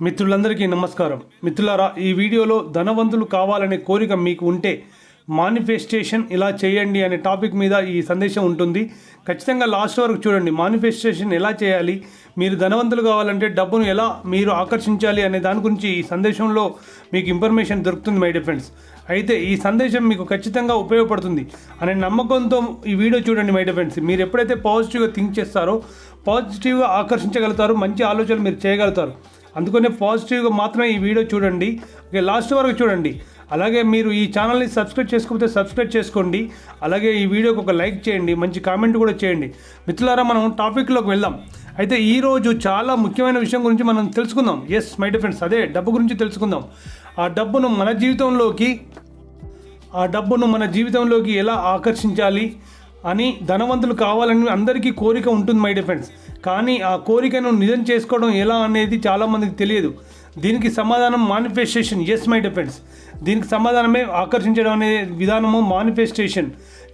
మిత్రులందరికీ నమస్కారం. మిత్రులారా ఈ వీడియోలో ధనవంతులు కావాలనే కోరిక మీకు ఉంటే మానిఫెస్టేషన్ ఇలా చేయండి అనే టాపిక్ మీద ఈ సందేశం ఉంటుంది. ఖచ్చితంగా లాస్ట్ వరకు చూడండి. మానిఫెస్టేషన్ ఎలా చేయాలి? మీరు ధనవంతులు కావాలంటే డబ్బును ఎలా మీరు ఆకర్షించాలి అనే దాని గురించి ఈ సందేశంలో మీకు ఇన్ఫర్మేషన్ దొరుకుతుంది మై డియర్ ఫ్రెండ్స్. అయితే ఈ సందేశం మీకు ఖచ్చితంగా ఉపయోగపడుతుంది అనే నమ్మకంతో ఈ వీడియో చూడండి మై డియర్ ఫ్రెండ్స్. మీరు ఎప్పుడైతే పాజిటివ్గా థింక్ చేస్తారో పాజిటివ్గా ఆకర్షించగలుగుతారు మంచి ఆలోచనలు మీరు చేయగలుగుతారు. అందుకనే పాజిటివ్గా మాత్రమే ఈ వీడియో చూడండి. ఓకే లాస్ట్ వరకు చూడండి. అలాగే మీరు ఈ ఛానల్ని సబ్స్క్రైబ్ చేసుకోకపోతే సబ్స్క్రైబ్ చేసుకోండి. అలాగే ఈ వీడియోకి ఒక లైక్ చేయండి మంచి కామెంట్ కూడా చేయండి. మిత్రులారా మనం టాపిక్లోకి వెళ్దాం. అయితే ఈరోజు చాలా ముఖ్యమైన విషయం గురించి మనం తెలుసుకుందాం. ఎస్ మై ఫ్రెండ్స్ అదే డబ్బు గురించి తెలుసుకుందాం. ఆ డబ్బును మన జీవితంలోకి ఆ డబ్బును మన జీవితంలోకి ఎలా ఆకర్షించాలి అని ధనవంతులు కావాలని అందరికీ కోరిక ఉంటుంది మై డిఫెండ్స్ కానీ ఆ కోరికను నిజం చేసుకోవడం ఎలా అనేది చాలామందికి తెలియదు. దీనికి సమాధానం మానిఫెస్టేషన్ ఎస్ మై డిఫెండ్స్ దీనికి సమాధానమే ఆకర్షించడం అనే విధానము మానిఫెస్టేషన్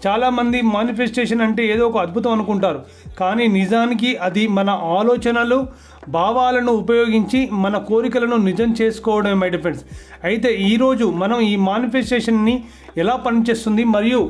చాలామంది మానిఫెస్టేషన్ అంటే ఏదో ఒక అద్భుతం అనుకుంటారు. కానీ నిజానికి అది మన ఆలోచనలు భావాలను ఉపయోగించి మన కోరికలను నిజం చేసుకోవడమే మై డిఫెండ్స్ అయితే ఈరోజు మనం ఈ మానిఫెస్టేషన్ని ఎలా పనిచేస్తుంది మరియు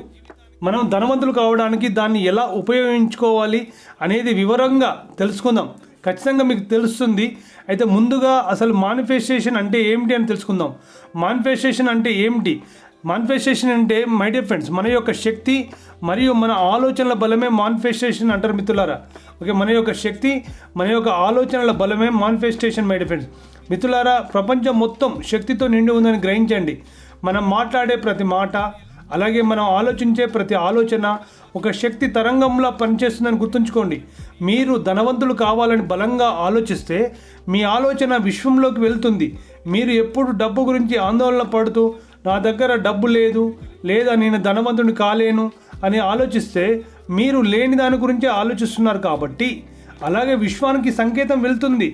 మనం ధనవంతులు కావడానికి దాన్ని ఎలా ఉపయోగించుకోవాలి అనేది వివరంగా తెలుసుకుందాం. ఖచ్చితంగా మీకు తెలుస్తుంది. అయితే ముందుగా అసలు మానిఫెస్టేషన్ అంటే ఏమిటి అని తెలుసుకుందాం. మానిఫెస్టేషన్ అంటే ఏమిటి? మానిఫెస్టేషన్ అంటే మై డియర్ ఫ్రెండ్స్ మన యొక్క శక్తి మరియు మన ఆలోచనల బలమే మానిఫెస్టేషన్ అంటారు మిత్రులారా. ఓకే మన యొక్క శక్తి మన యొక్క ఆలోచనల బలమే మానిఫెస్టేషన్ మై డియర్ ఫ్రెండ్స్ మిత్రులారా ప్రపంచం మొత్తం శక్తితో నిండి ఉందని గ్రహించండి. మనం మాట్లాడే ప్రతి మాట అలాగే మనం ఆలోచించే ప్రతి ఆలోచన ఒక శక్తి తరంగంలా పనిచేస్తుందని గుర్తుంచుకోండి. మీరు ధనవంతులు కావాలని బలంగా ఆలోచిస్తే మీ ఆలోచన విశ్వంలోకి వెళ్తుంది. మీరు ఎప్పుడు డబ్బు గురించి ఆందోళన పడుతూ నా దగ్గర డబ్బు లేదు లేదా నేను ధనవంతుని కాలేను అని ఆలోచిస్తే మీరు లేని దాని గురించి ఆలోచిస్తున్నారు కాబట్టి అలాగే విశ్వానికి సంకేతం వెళ్తుంది.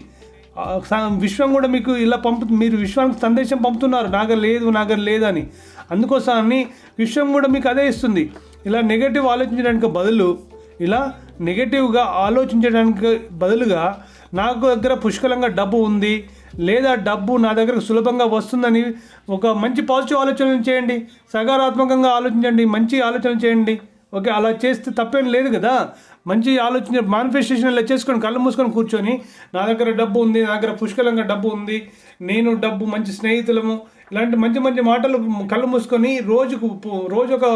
విశ్వం కూడా మీకు ఇలా పంపు మీరు విశ్వానికి సందేశం పంపుతున్నారు. నాగర్ లేదు నాగర్ లేదని. అందుకోసమని విశ్వం కూడా మీకు అదే ఇస్తుంది. ఇలా నెగటివ్ ఆలోచించడానికి బదులు ఇలా నెగటివ్గా ఆలోచించడానికి బదులుగా నాకు దగ్గర పుష్కలంగా డబ్బు ఉంది లేదా డబ్బు నా దగ్గరకు సులభంగా వస్తుందని ఒక మంచి పాజిటివ్ ఆలోచన చేయండి. సకారాత్మకంగా ఆలోచించండి మంచి ఆలోచన చేయండి. ఓకే అలా చేస్తే తప్పేం లేదు కదా. మంచి ఆలోచన మానిఫెస్టేషన్ ఇలా చేసుకొని కళ్ళు మూసుకొని కూర్చొని నా దగ్గర డబ్బు ఉంది నా దగ్గర పుష్కలంగా డబ్బు ఉంది నేను డబ్బు మంచి స్నేహితులము ఇలాంటి మంచి మంచి మాటలు కళ్ళు మూసుకొని రోజుకు రోజు ఒక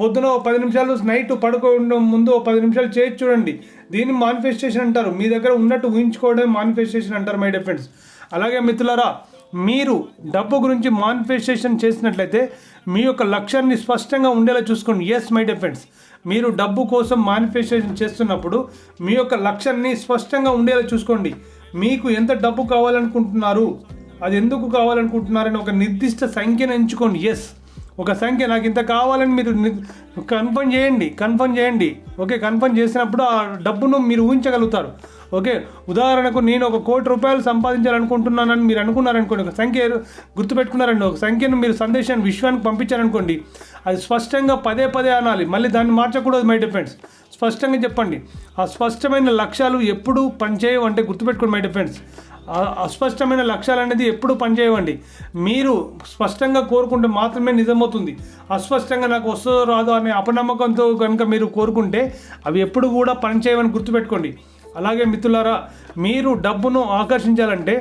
పొద్దున ఒక పది నిమిషాలు నైట్ పడుకోవడం ముందు ఒక పది నిమిషాలు చేసి చూడండి. దీన్ని మానిఫెస్టేషన్ అంటారు. మీ దగ్గర ఉన్నట్టు ఊహించుకోవడమే మానిఫెస్టేషన్ అంటారు మై డియర్ ఫ్రెండ్స్ అలాగే మిత్రులారా మీరు డబ్బు గురించి మానిఫెస్టేషన్ చేసినట్లయితే మీ యొక్క లక్ష్యాన్ని స్పష్టంగా ఉండేలా చూసుకోండి. ఎస్ మై డిఫెన్స్ మీరు డబ్బు కోసం మానిఫెస్టేషన్ చేస్తున్నప్పుడు మీ యొక్క లక్ష్యాన్ని స్పష్టంగా ఉండేలా చూసుకోండి. మీకు ఎంత డబ్బు కావాలనుకుంటున్నారు అది ఎందుకు కావాలనుకుంటున్నారని ఒక నిర్దిష్ట సంఖ్యను ఎంచుకోండి. ఎస్ ఒక సంఖ్య నాకు ఇంత కావాలని మీరు కన్ఫర్మ్ చేయండి. కన్ఫర్మ్ చేయండి. ఓకే కన్ఫర్మ్ చేసినప్పుడు ఆ డబ్బును మీరు ఊహించగలుగుతారు. ఓకే ఉదాహరణకు నేను ఒక కోటి రూపాయలు సంపాదించాలనుకుంటున్నానని మీరు అనుకున్నారనుకోండి ఒక సంఖ్య గుర్తుపెట్టుకున్నారండి ఒక సంఖ్యను మీరు సందేశాన్ని విశ్వానికి పంపించారనుకోండి అది స్పష్టంగా పదే పదే అనాలి మళ్ళీ దాన్ని మార్చకూడదు మై డిఫెండ్స్ స్పష్టంగా చెప్పండి ఆ స్పష్టమైన లక్ష్యాలు ఎప్పుడు పనిచేయవు అంటే గుర్తుపెట్టుకోండి మై డిఫెండ్స్ అస్పష్టమైన లక్ష్యాలు అనేది ఎప్పుడు పనిచేయవండి. మీరు స్పష్టంగా కోరుకుంటే మాత్రమే నిజమవుతుంది. అస్పష్టంగా నాకు వస్తుందో రాదో అనే అపనమ్మకంతో కనుక మీరు కోరుకుంటే అవి ఎప్పుడు కూడా పనిచేయవని గుర్తుపెట్టుకోండి. అలాగే మిత్రులారా మీరు డబ్బును ఆకర్షించాలంటే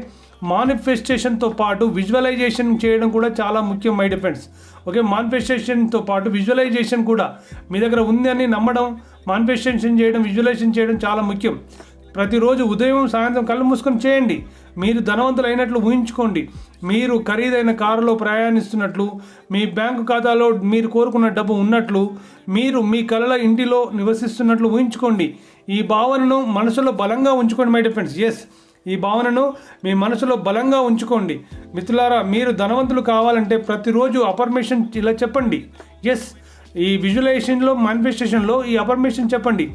మానిఫెస్టేషన్తో పాటు విజువలైజేషన్ చేయడం కూడా చాలా ముఖ్యం మై డిఫెండ్స్ ఓకే మానిఫెస్టేషన్తో పాటు విజువలైజేషన్ కూడా మీ దగ్గర ఉంది అని నమ్మడం మానిఫెస్టేషన్ చేయడం విజువలైజేషన్ చేయడం చాలా ముఖ్యం. ప్రతిరోజు ఉదయం సాయంత్రం కళ్ళు మూసుకొని చేయండి. మీరు ధనవంతులు అయినట్లు ఊహించుకోండి. మీరు ఖరీదైన కారులో ప్రయాణిస్తున్నట్లు మీ బ్యాంకు ఖాతాలో మీరు కోరుకున్న డబ్బు ఉన్నట్లు మీరు మీ కళల ఇంటిలో నివసిస్తున్నట్లు ఊహించుకోండి. ఈ భావనను మనసులో బలంగా ఉంచుకోండి మై డిఫెండ్స్ ఎస్ ఈ భావనను మీ మనసులో బలంగా ఉంచుకోండి. మిత్రులారా మీరు ధనవంతులు కావాలంటే ప్రతిరోజు అపర్మేషన్ ఇలా చెప్పండి. ఎస్ ఈ విజువలైజేషన్లో మానిఫెస్టేషన్లో ఈ అపర్మేషన్ చెప్పండి.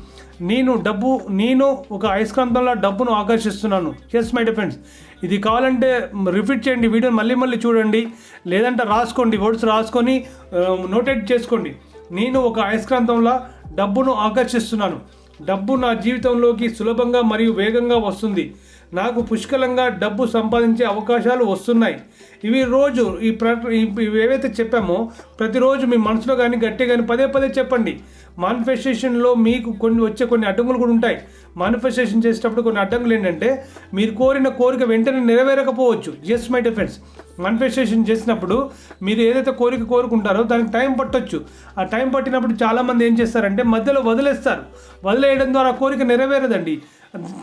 నేను డబ్బు నేను ఒక అయస్కాంతంలో డబ్బును ఆకర్షిస్తున్నాను. ఎస్ మై డిఫెండ్స్ ఇది కావాలంటే రిపీట్ చేయండి వీడియో మళ్ళీ మళ్ళీ చూడండి. లేదంటే రాసుకోండి వర్డ్స్ రాసుకొని uh, నోటేట్ చేసుకోండి. నేను ఒక అయస్కాంతంలో డబ్బును ఆకర్షిస్తున్నాను. డబ్బు నా జీవితంలోకి సులభంగా మరియు వేగంగా వస్తుంది. నాకు పుష్కలంగా డబ్బు సంపాదించే అవకాశాలు వస్తున్నాయి. ఇవి రోజు ఈ ప్ర ఇవి ఏవైతే చెప్పామో ప్రతిరోజు మీ మనసులో కానీ గట్టి కానీ పదే పదే చెప్పండి. మానిఫెస్టేషన్లో మీకు కొన్ని వచ్చే కొన్ని అడ్డంకులు కూడా ఉంటాయి. మానిఫెస్టేషన్ చేసేటప్పుడు కొన్ని అడ్డంకులు ఏంటంటే మీరు కోరిన కోరిక వెంటనే నెరవేరకపోవచ్చు. Just my dear friends manifestation చేసినప్పుడు మీరు ఏదైతే కోరిక కోరుకుంటారో దానికి టైం పట్టొచ్చు. ఆ టైం పట్టినప్పుడు చాలామంది ఏం చేస్తారంటే మధ్యలో వదిలేస్తారు. వదిలేయడం ద్వారా కోరిక నెరవేరదండి.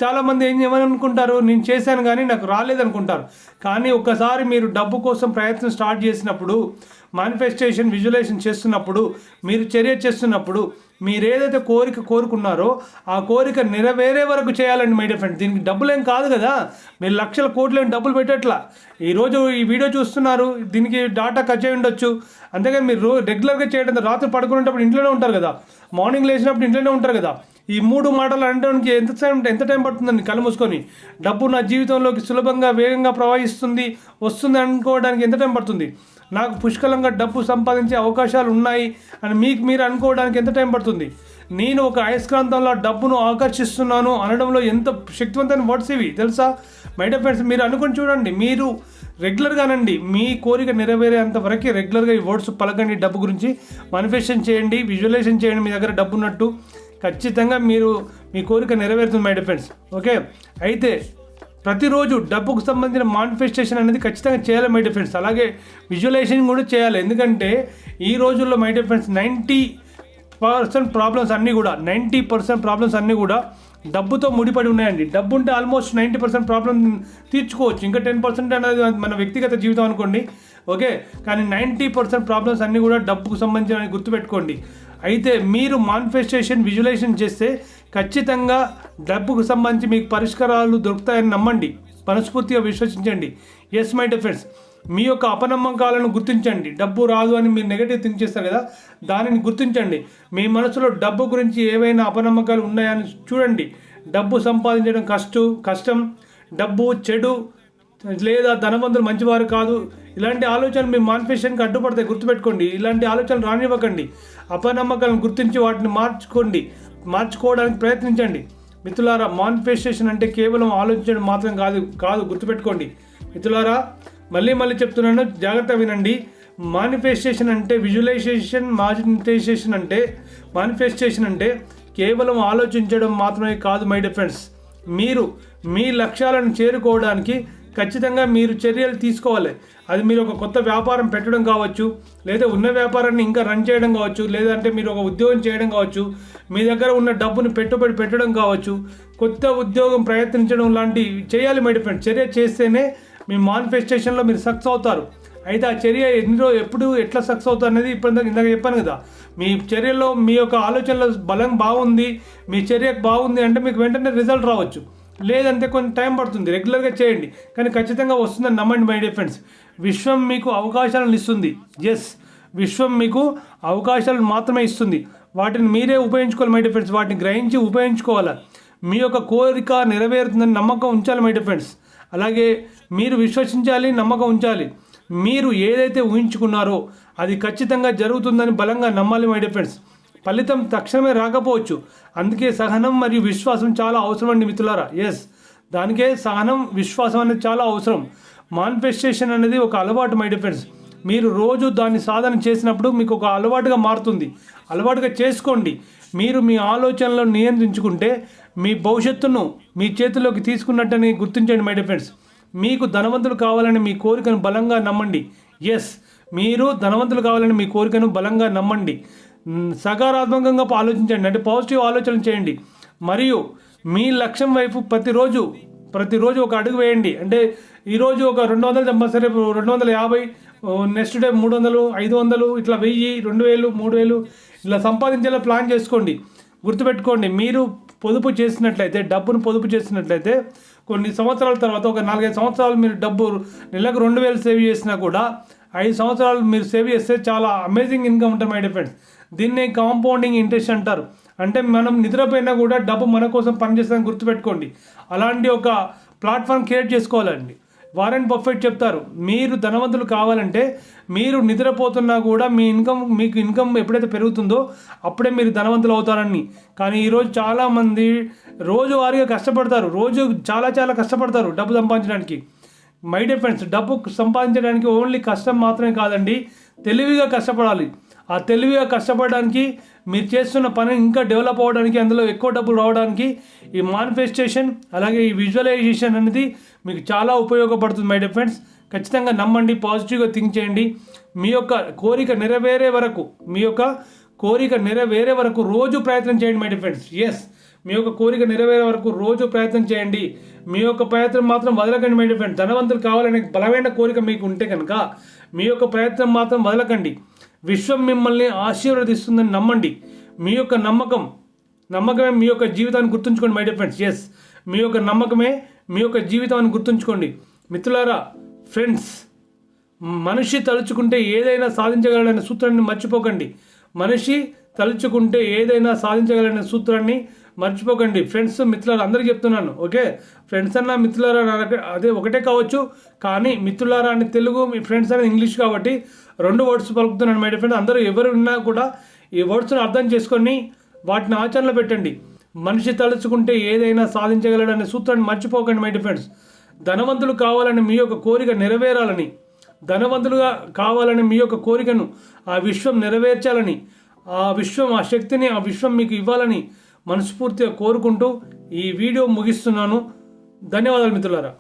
చాలామంది ఏం ఏమనుకుంటారు? నేను చేశాను కానీ నాకు రాలేదనుకుంటారు. కానీ ఒక్కసారి మీరు డబ్బు కోసం ప్రయత్నం స్టార్ట్ చేసినప్పుడు మానిఫెస్టేషన్ విజువలైజేషన్ చేస్తున్నప్పుడు మీరు చర్య చేస్తున్నప్పుడు మీరు ఏదైతే కోరిక కోరుకున్నారో ఆ కోరిక నెరవేరే వరకు చేయాలండి మై ఫ్రెండ్ దీనికి డబ్బులు ఏం కాదు కదా? మీరు లక్షల కోట్లు ఏం డబ్బులు పెట్టట్లా? ఈరోజు ఈ వీడియో చూస్తున్నారు దీనికి డాటా ఖర్చు అయి ఉండొచ్చు. అంతేగాని మీరు రో- రెగ్యులర్గా చేయడం రాత్రి పడుకునేటప్పుడు ఇంట్లోనే ఉంటారు కదా? మార్నింగ్ లేచినప్పుడు ఇంట్లోనే ఉంటారు కదా? ఈ మూడు మాటలు అనడానికి ఎంత టైం ఎంత టైం పడుతుందండి కళ్ళు మూసుకొని? డబ్బు నా జీవితంలోకి సులభంగా వేగంగా ప్రవహిస్తుంది వస్తుంది అనుకోవడానికి ఎంత టైం పడుతుంది? నాకు పుష్కలంగా డబ్బు సంపాదించే అవకాశాలు ఉన్నాయి అని మీకు మీరు అనుకోవడానికి ఎంత టైం పడుతుంది? నేను ఒక అయస్కాంతంలో డబ్బును ఆకర్షిస్తున్నాను అనడంలో ఎంత శక్తివంతమైన వర్డ్స్ ఇవి తెలుసా? మై ఫ్రెండ్స్ మీరు అనుకుని చూడండి మీరు రెగ్యులర్గానండి మీ కోరిక నెరవేరేంత వరకు రెగ్యులర్గా ఈ వర్డ్స్ పలకండి డబ్బు గురించి మానిఫెస్టేషన్ చేయండి విజువలైజేషన్ చేయండి మీ దగ్గర డబ్బు ఉన్నట్టు ఖచ్చితంగా మీరు మీ కోరిక నెరవేరుతుంది మై డియర్ ఓకే అయితే ప్రతిరోజు డబ్బుకు సంబంధించిన మానిఫెస్టేషన్ అనేది ఖచ్చితంగా చేయాలి మై డియర్ అలాగే విజువలైజేషన్ కూడా చేయాలి. ఎందుకంటే ఈ రోజుల్లో my dear friends ninety percent problems అన్నీ కూడా నైంటీ పర్సెంట్ ప్రాబ్లమ్స్ అన్నీ కూడా డబ్బుతో ముడిపడి ఉన్నాయండి. డబ్బు ఉంటే ఆల్మోస్ట్ నైంటీ పర్సెంట్ ప్రాబ్లం తీర్చుకోవచ్చు. ఇంకా టెన్ పర్సెంట్ అనేది మన వ్యక్తిగత జీవితం అనుకోండి ఓకే? కానీ నైంటీ పర్సెంట్ ప్రాబ్లమ్స్ అన్నీ కూడా డబ్బుకు సంబంధించిన గుర్తుపెట్టుకోండి. అయితే మీరు మానిఫెస్టేషన్ విజువలైజేషన్ చేస్తే ఖచ్చితంగా డబ్బుకు సంబంధించి మీకు పరిష్కారాలు దొరుకుతాయని నమ్మండి. మనస్ఫూర్తిగా విశ్వసించండి. ఎస్ మై డిఫెన్స్ మీ యొక్క అపనమ్మకాలను గుర్తించండి. డబ్బు రాదు అని మీరు నెగటివ్ థింక్ చేస్తారు కదా? దానిని గుర్తించండి. మీ మనసులో డబ్బు గురించి ఏవైనా అపనమ్మకాలు ఉన్నాయని చూడండి. డబ్బు సంపాదించడం కష్టం కష్టం. డబ్బు చెడు లేదా ధనవంతులు మంచివారు కాదు. ఇలాంటి ఆలోచనలు మీ మానిఫెస్టేషన్కి అడ్డుపడతాయి గుర్తుపెట్టుకోండి. ఇలాంటి ఆలోచనలు రానివ్వకండి. అపనమ్మకాలను గుర్తించి వాటిని మార్చుకోండి. మార్చుకోవడానికి ప్రయత్నించండి. మిత్రులారా మానిఫెస్టేషన్ అంటే కేవలం ఆలోచించడం మాత్రం కాదు కాదు గుర్తుపెట్టుకోండి. మిత్రులారా మళ్ళీ మళ్ళీ చెప్తున్నాను జాగ్రత్త వినండి. మానిఫెస్టేషన్ అంటే విజువలైజేషన్ మానిఫెస్టేషన్ అంటే మానిఫెస్టేషన్ అంటే కేవలం ఆలోచించడం మాత్రమే కాదు మై డిఫెండ్స్ మీరు మీ లక్ష్యాలను చేరుకోవడానికి ఖచ్చితంగా మీరు చర్యలు తీసుకోవాలి. అది మీరు ఒక కొత్త వ్యాపారం పెట్టడం కావచ్చు లేదా ఉన్న వ్యాపారాన్ని ఇంకా రన్ చేయడం కావచ్చు లేదంటే మీరు ఒక ఉద్యోగం చేయడం కావచ్చు మీ దగ్గర ఉన్న డబ్బును పెట్టుబడి పెట్టడం కావచ్చు కొత్త ఉద్యోగం ప్రయత్నించడం లాంటివి చేయాలి మై ఫ్రెండ్ చర్య చేస్తేనే మీ మానిఫెస్టేషన్లో మీరు సక్సెస్ అవుతారు. అయితే ఆ చర్య ఎన్ని రోజు ఎప్పుడు ఎట్లా సక్సెస్ అవుతుంది అనేది ఇప్పుడు ఇందాక- చెప్పాను కదా. మీ చర్యలో మీ యొక్క ఆలోచనలో బలం బాగుంది మీ చర్యకు బాగుంది అంటే మీకు వెంటనే రిజల్ట్ రావచ్చు. లేదంటే కొంచెం టైం పడుతుంది. రెగ్యులర్గా చేయండి. కానీ ఖచ్చితంగా వస్తుందని నమ్మండి మై డియర్ ఫ్రెండ్స్. విశ్వం మీకు అవకాశాలను ఇస్తుంది. ఎస్ విశ్వం మీకు అవకాశాలను మాత్రమే ఇస్తుంది. వాటిని మీరే ఉపయోగించుకోవాలి మై డియర్ ఫ్రెండ్స్. వాటిని గ్రహించి ఉపయోగించుకోవాలి? మీ యొక్క కోరిక నెరవేరుతుందని నమ్మకం ఉంచాలి మై డియర్ ఫ్రెండ్స్. అలాగే మీరు విశ్వసించాలి నమ్మకం ఉంచాలి. మీరు ఏదైతే ఊహించుకున్నారో అది ఖచ్చితంగా జరుగుతుందని బలంగా నమ్మాలి మై డియర్ ఫ్రెండ్స్. ఫలితం తక్షణమే రాకపోవచ్చు. అందుకే సహనం మరియు విశ్వాసం చాలా అవసరం అండి మిత్రులారా. ఎస్ దానికే సహనం విశ్వాసం అనేది చాలా అవసరం. మానిఫెస్టేషన్ అనేది ఒక అలవాటు మై డిఫెండ్స్ మీరు రోజు దాన్ని సాధన చేసినప్పుడు మీకు ఒక అలవాటుగా మారుతుంది. అలవాటుగా చేసుకోండి. మీరు మీ ఆలోచనలను నియంత్రించుకుంటే మీ భవిష్యత్తును మీ చేతిలోకి తీసుకున్నట్టని గుర్తించండి మై డిఫెండ్స్ మీకు ధనవంతులు కావాలని మీ కోరికను బలంగా నమ్మండి. ఎస్ మీరు ధనవంతులు కావాలని మీ కోరికను బలంగా నమ్మండి. సకారాత్మకంగా ఆలోచించండి. అంటే పాజిటివ్ ఆలోచన చేయండి. మరియు మీ లక్ష్యం వైపు ప్రతిరోజు ప్రతిరోజు ఒక అడుగు వేయండి. అంటే ఈరోజు ఒక రెండు వందలు సంపా సరే రెండు వందల యాభై నెక్స్ట్ డే మూడు వందలు ఐదు వందలు ఇట్లా వెయ్యి రెండు వేలు మూడు వేలు ఇలా సంపాదించేలా ప్లాన్ చేసుకోండి. గుర్తుపెట్టుకోండి మీరు పొదుపు చేసినట్లయితే డబ్బును పొదుపు చేసినట్లయితే కొన్ని సంవత్సరాల తర్వాత ఒక నాలుగైదు సంవత్సరాలు మీరు డబ్బు నెలకు రెండు వేలు సేవ్ చేసినా కూడా ఐదు సంవత్సరాలు మీరు సేవ్ చేస్తే చాలా అమేజింగ్ ఇన్కమ్ ఉంటుంది మై డిఫెండ్స్ దీన్నే కాంపౌండింగ్ ఇంట్రెస్ట్ అంటారు. అంటే మనం నిద్రపోయినా కూడా డబ్బు మన కోసం పనిచేస్తుందని గుర్తుపెట్టుకోండి. అలాంటి ఒక ప్లాట్ఫామ్ క్రియేట్ చేసుకోవాలండి. వారెన్ బఫెట్ చెప్తారు మీరు ధనవంతులు కావాలంటే మీరు నిద్రపోతున్నా కూడా మీ ఇన్కమ్ మీకు ఇన్కమ్ ఎప్పుడైతే పెరుగుతుందో అప్పుడే మీరు ధనవంతులు అవుతారని. కానీ ఈరోజు చాలామంది రోజువారీగా కష్టపడతారు. రోజు చాలా చాలా కష్టపడతారు డబ్బు సంపాదించడానికి. మై డిఫెన్స్ డబ్బు సంపాదించడానికి ఓన్లీ కష్టం మాత్రమే కాదండి తెలివిగా కష్టపడాలి. ఆ తెలివిగా కష్టపడడానికి మీరు చేస్తున్న పని ఇంకా డెవలప్ అవ్వడానికి అందులో ఎక్కువ డబ్బులు రావడానికి ఈ మానిఫెస్టేషన్ అలాగే ఈ విజువలైజేషన్ అనేది మీకు చాలా ఉపయోగపడుతుంది మై ఫ్రెండ్స్ ఖచ్చితంగా నమ్మండి పాజిటివ్గా థింక్ చేయండి. మీ యొక్క కోరిక నెరవేరే వరకు మీ యొక్క కోరిక నెరవేరే వరకు రోజు ప్రయత్నం చేయండి మై ఫ్రెండ్స్ ఎస్ మీ యొక్క కోరిక నెరవేరే వరకు రోజు ప్రయత్నం చేయండి. మీ యొక్క ప్రయత్నం మాత్రం వదలకండి మై ఫ్రెండ్స్ ధనవంతులు కావాలనే బలమైన కోరిక మీకు ఉంటే కనుక మీ యొక్క ప్రయత్నం మాత్రం వదలకండి. విశ్వం మిమ్మల్ని ఆశీర్వదిస్తుందని నమ్మండి. మీ యొక్క నమ్మకం నమ్మకమే మీ యొక్క జీవితాన్ని గుర్తుంచుకోండి మై డిఫెండ్స్ ఎస్ మీ యొక్క నమ్మకమే మీ యొక్క జీవితాన్ని గుర్తుంచుకోండి. మిత్రులారా ఫ్రెండ్స్ మనిషి తలుచుకుంటే ఏదైనా సాధించగలడనే సూత్రాన్ని మర్చిపోకండి. మనిషి తలుచుకుంటే ఏదైనా సాధించగలనే సూత్రాన్ని మర్చిపోకండి. ఫ్రెండ్స్ మిత్రులారా అందరికీ చెప్తున్నాను ఓకే? ఫ్రెండ్స్ అన్న మిత్రులారా అదే ఒకటే కావచ్చు కానీ మిత్రులారా అని తెలుగు మీ ఫ్రెండ్స్ అనేది ఇంగ్లీష్ కాబట్టి రెండు వర్డ్స్ పలుకుతున్నాను మై ఫ్రెండ్స్ అందరూ ఎవరు ఉన్నా కూడా ఈ వర్డ్స్ని అర్థం చేసుకొని వాటిని ఆచరణలో పెట్టండి. మనిషి తలుచుకుంటే ఏదైనా సాధించగలడనే సూత్రాన్ని మర్చిపోకండి మై ఫ్రెండ్స్ ధనవంతులు కావాలని మీ యొక్క కోరిక నెరవేరాలని ధనవంతులుగా కావాలని మీ యొక్క కోరికను ఆ విశ్వం నెరవేర్చాలని ఆ విశ్వం ఆ శక్తిని ఆ విశ్వం మీకు ఇవ్వాలని మనస్ఫూర్తిగా కోరుకుంటూ ఈ వీడియో ముగిస్తున్నాను. ధన్యవాదాలు మిత్రులారా.